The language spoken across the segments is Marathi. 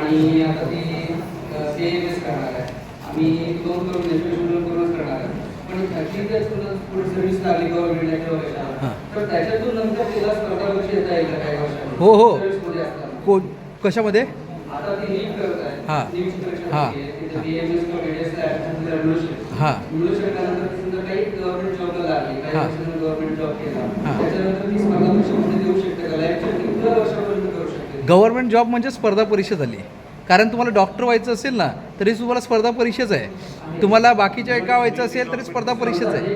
आणि आता ती सी एम एस करणार आहे आम्ही दोन करून नेशनल करूनच करणार आहे पण त्याची जर तुला पुढे सर्व्हिस लागली गव्हर्नमेंट याच्या वगैरे हां. तर त्याच्यातून नंतर तिला स्पर्धा परीक्षा देता येईल काही वर्षांनी हो, हो. सर्व्हिसमध्ये असताना को कशामध्ये आता ती नीट करत आहे हां. परीक्षा हां. किंवा BDS ला admission तिला मिळू शकते. हां. मिळू शकल्यानंतर ती समजा काही गव्हर्नमेंट जॉबला लागली काही हां. वर्षांनी गव्हर्नमेंट जॉब केला हां. त्याच्यानंतर ती स्पर्धा परीक्षेमध्ये देऊ शकते का लाईफच्या किती वर्षापर्यंत गव्हर्नमेंट जॉब म्हणजे स्पर्धा परीक्षा झाली कारण तुम्हाला डॉक्टर व्हायचं असेल ना तरी तुम्हाला स्पर्धा परीक्षाच आहे. तुम्हाला बाकीच्या एका व्हायचं असेल तरी स्पर्धा परीक्षाच आहे.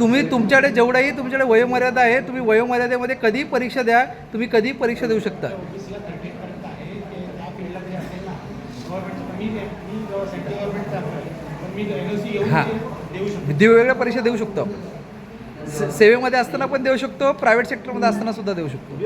तुम्ही तुमच्याकडे जेवढाही तुमच्याकडे वयोमर्यादा आहे तुम्ही वयोमर्यादेमध्ये कधीही परीक्षा द्या तुम्ही कधीही परीक्षा देऊ शकता. हां. वेगवेगळ्या परीक्षा देऊ शकतो आपण. से- सेवेमध्ये असताना पण देऊ शकतो प्रायव्हेट सेक्टरमध्ये असताना सुद्धा देऊ शकतो.